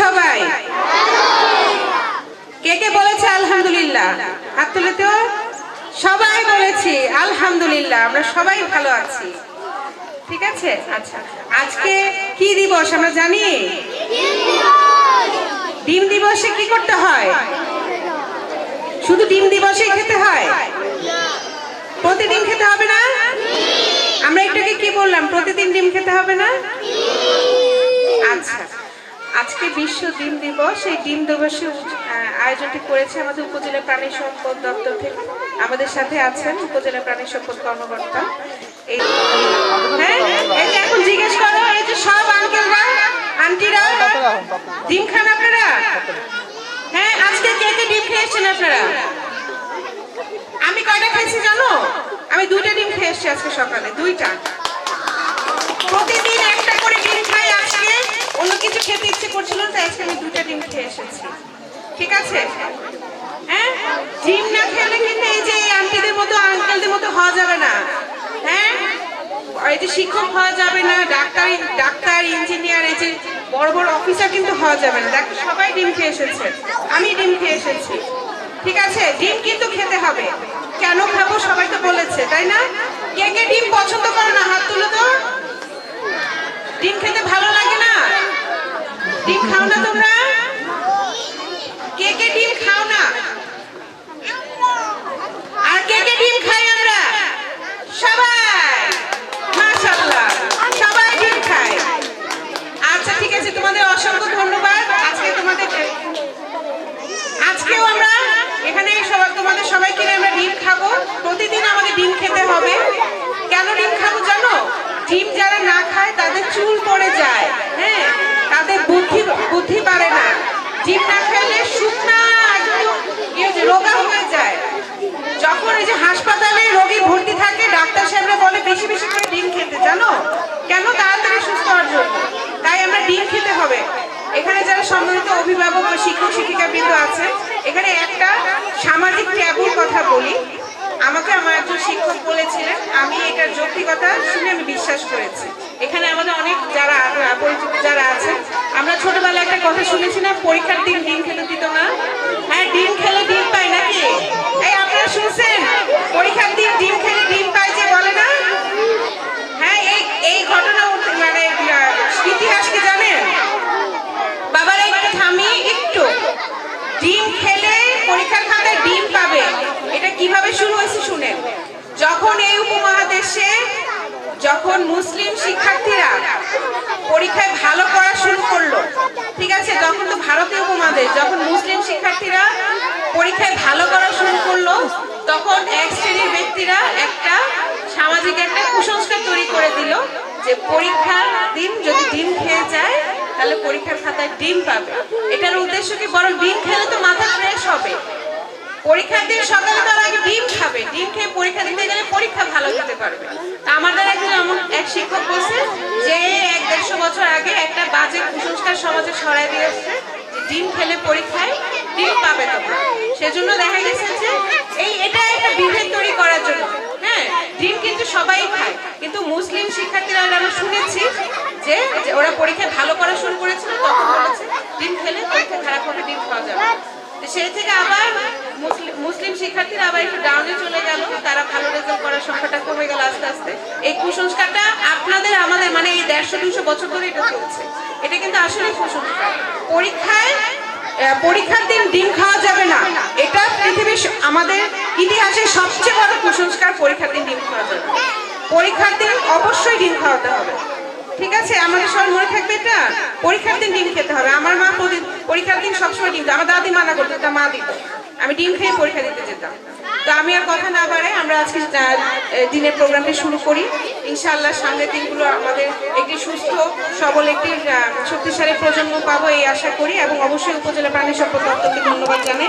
সবাই। কে কে বলেছে আলহামদুলিল্লাহ? হাত তুলে তো? সবাই বলেছি, আলহামদুলিল্লাহ, আমরা সবাই ভালো আছি। ঠিক আছে? আচ্ছা আজকে কি দিবস, আমরা জানি? ডিম দিবসে কি করতে হয়? শুধু ডিম দিবসে খেতে হয়? প্রতিদিন খেতে হবে না? আমরা একটাকে কি বললাম? প্রতিদিন ডিম খেতে হবে না? আচ্ছা। আজকে বিশ্ব ডিম দিবস। এই ডিম দিবসে আয়োজনটি করেছে আমাদের উপজেলা প্রাণী সম্পদ দপ্তর থেকে আমাদের সাথে আছেন উপজেলা প্রাণী সম্পদ কর্মকর্তা। এই হ্যাঁ এই যে এখন জিজ্ঞেস করো এই যে সব আঙ্কেলরা আন্টিরা ডিম খান আপনারা? হ্যাঁ আজকে কে কে ডিম খেয়েছেন আপনারা? আমি কয়টা খাইছি জানো? আমি দুইটা ডিম খেয়ে এসেছি আজকে সকালে, দুইটা প্রতিদিন একটা করে ডিম খাই আজকে অন্য কিছু খেতে ইচ্ছে করছিল তাই আজকে আমি দুইটা ডিম খেয়ে এসেছি। ঠিক আছে? হ্যাঁ? ডিম না খেলে কিন্তু এই যে আন্টিদের মতো, আঙ্কেলদের মতো হওয়া যাবে না। হ্যাঁ? এই যে শিক্ষক হওয়া যাবে না, ডাক্তার ডাক্তার, ইঞ্জিনিয়ার, এই যে বড় বড় অফিসার কিন্তু হওয়া যাবে না। দেখ, সবাই ডিম খেয়ে এসেছে। আমি ডিম খেয়ে এসেছি। ঠিক আছে? ডিম কিন্তু খেতে হবে। কেন খাব সবাই তো বলেছে, তাই না? কে কে ডিম পছন্দ করো না? হাত তুলে তো। ডিম খেতে ভালো ডিম খাও না তোমরা? কে কে ডিম খাও না? আর কে কে ডিম খাই আমরা? সবাই। মাশাআল্লাহ। সবাই ডিম খায়। আচ্ছা ঠিক আছে, তোমাদের অসংখ্য ধন্যবাদ। আজকে তোমাদের আজকেও আমরা এখানে সবাই তোমাদের সবাইকে আমরা ডিম খাব। প্রতিদিন আমাদের ডিম খেতে হবে। কেন ডিম খাব জানো? ডিম যারা না খায়, তাদের চুল পড়ে যায় হ্যাঁ তাদের বুদ্ধি বুদ্ধি বাড়ে না ডিম না খাইলে শুকনা একদম ইয়ে যে রোগা হয়ে যায় যখন এই যে হাসপাতালে রোগী ভর্তি থাকে ডাক্তার সাহেবরা বলে বেশি বেশি করে ডিম খেতে জানো কেন তাড়াতাড়ি সুস্থ হওয়ার জন্য তাই আমরা ডিম খেতে হবে এখানে যারা সম্মানিত অভিভাবক ও শিক্ষক শিক্ষিকা বৃন্দ আছে এখানে একটা সামাজিক ট্যাবুর কথা বলি আমাকে আমার একজন শিক্ষক বলেছিলেন আমি এটার যৌক্তিকতা শুনে করেছি এখানে আমাদের অনেক যারা পরিচিত যারা আছে আমরা ছোটবেলায় একটা কথা শুনেছি না, পরীক্ষার ডিম খেতে দিত না হ্যাঁ ডিম খেলে ডিম পায় নাকি এই আপনারা শুনছেন পরীক্ষার দিন ডিম খেলে ডিম পায় যে বলে না হ্যাঁ এই এই ঘটনা উঠে- মানে আহ, ইতিহাস কি জানেন বাবার একটু থামি একটু ডিম খেলে পরীক্ষার খাতায় ডিম পাবে এটা কীভাবে শুরু হয়েছে শুনেন যখন এই উপমহাদেশে যখন মুসলিম শিক্ষার্থীরা পরীক্ষায় ভালো করা শুরু করল, ঠিক আছে, যখন তো ভারতীয় উপমহাদেশ, যখন মুসলিম শিক্ষার্থীরা পরীক্ষায় ভালো করা শুরু করল, তখন এক শ্রেণির ব্যক্তিরা একটা সামাজিক একটা কুসংস্কার তৈরি করে দিল যে পরীক্ষার দিন, যদি ডিম খেয়ে যায়, তাহলে পরীক্ষার খাতায় ডিম পাবে। এটার উদ্দেশ্য কি? বরং ডিম খেলে তো মাথা ফ্রেশ হবে। পরীক্ষার দিন সকালে তারা আগে ডিম খাবে। ডিম খেয়ে পরীক্ষা দিতে গেলে পরীক্ষা ভালো দিতে পারবে। তা আমাদের একজন এমন এক শিক্ষক বলছে যে এক আগে একটা বাজে কুসংস্কার সমাজে ছড়াই দিয়েছে ডিম খেলে পরীক্ষায় ডিম পাবে তোমরা। সেজন্য দেখা গেছে যে এই এটা একটা বিভেদ তৈরি করার জন্য। হ্যাঁ ডিম কিন্তু সবাই খায়। কিন্তু মুসলিম শিক্ষার্থীরা আমরা শুনেছি যে ওরা পরীক্ষায় ভালো করা শুরু করেছিল, তখন বলেছে ডিম খেলে পরীক্ষা খারাপ হবে, ডিম খাওয়া যাবে সেই থেকে আবার মুসলিম শিক্ষার্থীরা আবার একটু ডাউনে চলে গেল। তারা ভালো রেজাল্ট করার সংখ্যাটা কমে গেল আস্তে আস্তে। এই কুসংস্কারটা আপনাদের আমাদের মানে এই দেড়শো, দুশো বছর ধরে এটা চলছে। এটা কিন্তু আসলে কুসংস্কার। পরীক্ষায় পরীক্ষার দিন ডিম খাওয়া যাবে না। এটা পৃথিবীর আমাদের ইতিহাসের সবচেয়ে বড় কুসংস্কার পরীক্ষার দিন ডিম খাওয়া যাবে। পরীক্ষার দিন অবশ্যই ডিম খাওয়াতে হবে। ঠিক আছে আমাদের সবার মনে থাকবে এটা? পরীক্ষার দিন ডিম খেতে হবে। আমার মা পরীক্ষার দিন সবসময় ডিম আমার দাদি মানা করতো তা মা দিত। আমি ডিম খেয়ে পরীক্ষা দিতে যেতাম। তো আমি আর কথা না বাড়ে আমরা আজকে দিনের প্রোগ্রামটা শুরু করি। ইনশাআল্লাহ সামনের দিনগুলো আমাদের একটি সুস্থ, সবল একটি শক্তিশালী প্রজন্ম পাবো এই আশা করি। এবং অবশ্যই উপজেলা প্রাণী সম্পদ দপ্তরকে ধন্যবাদ জানাই।